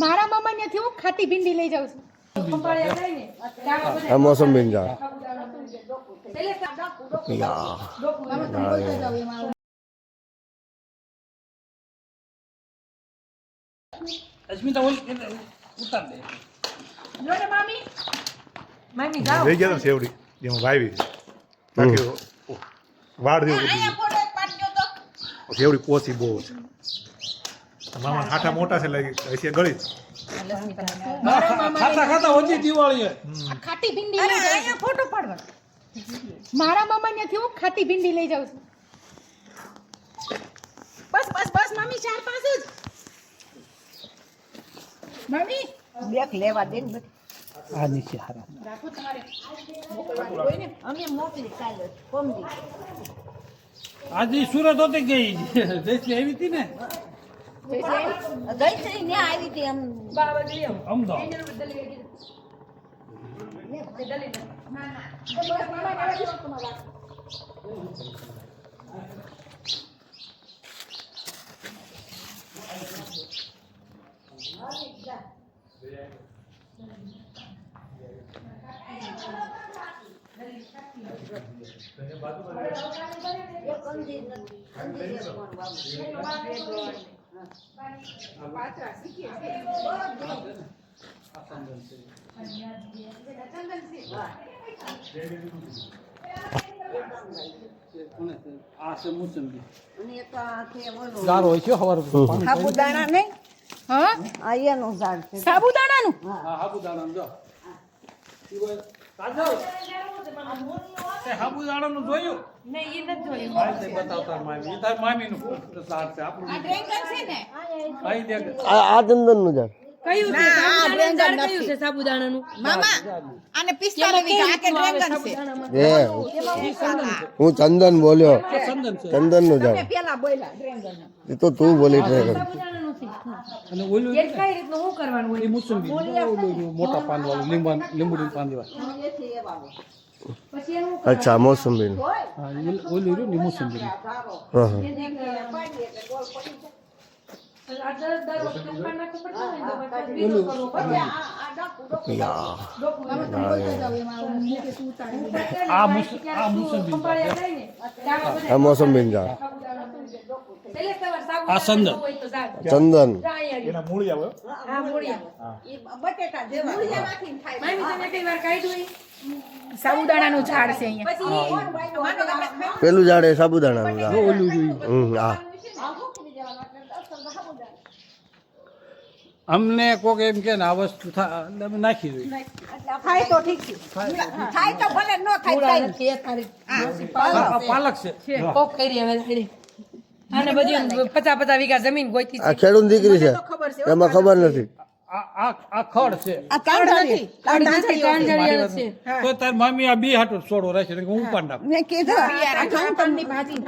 મારા મામા ત્યાંથી હું ખાટી ભીંડી લઈ જાઉં છું. આ મોસંબી ઝાડ અસ્મિતા ઓલી ઉતાર દે મામી લઈ ગયા સેવડી જેમાં વાવી બાકી વાડ જેવું સેવડી પોચી બહુ છે. મામા હાથા મોટા છે લાગી હશે ગળી ખાતા ખાતા ઓછી દિવાળી ખાટી ભીંડી લઈ જાઉં ફોટો પાડવા. મારા મામા ત્યાંથી હું ખાટી ભીંડી લઈ જાઉં છું. બસ બસ બસ મમ્મી ચાર પાંચ જ. મમ્મી બેક લેવા દે ને આ નીચે હારા. રાખો તમારે. અમે મોકલી કાલે કોમદી આજે સુરત હોતી ગઈ? જયશ્રી એવી હતી ને? ગઈ છે ને આવી હતી એમ અમદાવાદ સાબુદાણા નહીં? હા? આ ઝાડ છે. સાબુદાણાનું? હા જો. કાજલ તે સાબુદાણાનું જોયું? નહીં એ નથી જોયું. ભાઈ તે બતાવતા મામી. તાર મામીનું ઝાડ છે આપણું ડ્રેગન છે ને? ભાઈ દેખ. આ આ ચંદનનું ઝાડ. કયું છે? સાબુદાણાનું ઝાડ કયું છે સાબુદાણાનું? મામા આને પિસ્તાલીસ વીઘા આ કે ડ્રેગન છે? એ હું ચંદન બોલ્યો. ચંદનનું ચંદનનું ઝાડ. પેલા બોલ્યા ડ્રેગન એ તો તું બોલી ડ્રેગન. અને ઓલું કઈ રીતનું શું કરવાનું હોય? મોસંબી. ઓલું મોટા પાન વાળું લીંબા લીંબુડી પાન હોય. અચ્છા મોસંબીનું. હા ઓલું રહ્યું ને મોસંબી. ધારો હા આ આ ચંદન. સાબુદાણાનું ઝાડ છે અહીંયા. પેલું ઝાડ એ સાબુદાણાનું ઝાડ. ઓલું જોયું. હા. અમને કોક એમ કે ને આ વસ્તુ નાખી દઈ થાય તો ઠીક છે. થાય તો ભલે ન પાલક છે. કોક કરી હવે આને બધી પચાસ પચાસ વીઘા જમીન ગોતી આ ખેડૂત દીકરી છે. એમાં ખબર નથી. આ ખડ છે. આ તાંડળી. કાંજળિયા છે. તો તાર મામી આ બી હાટો છોડો એટલે હું પણ નાખું. મેં કીધું આ ભાજી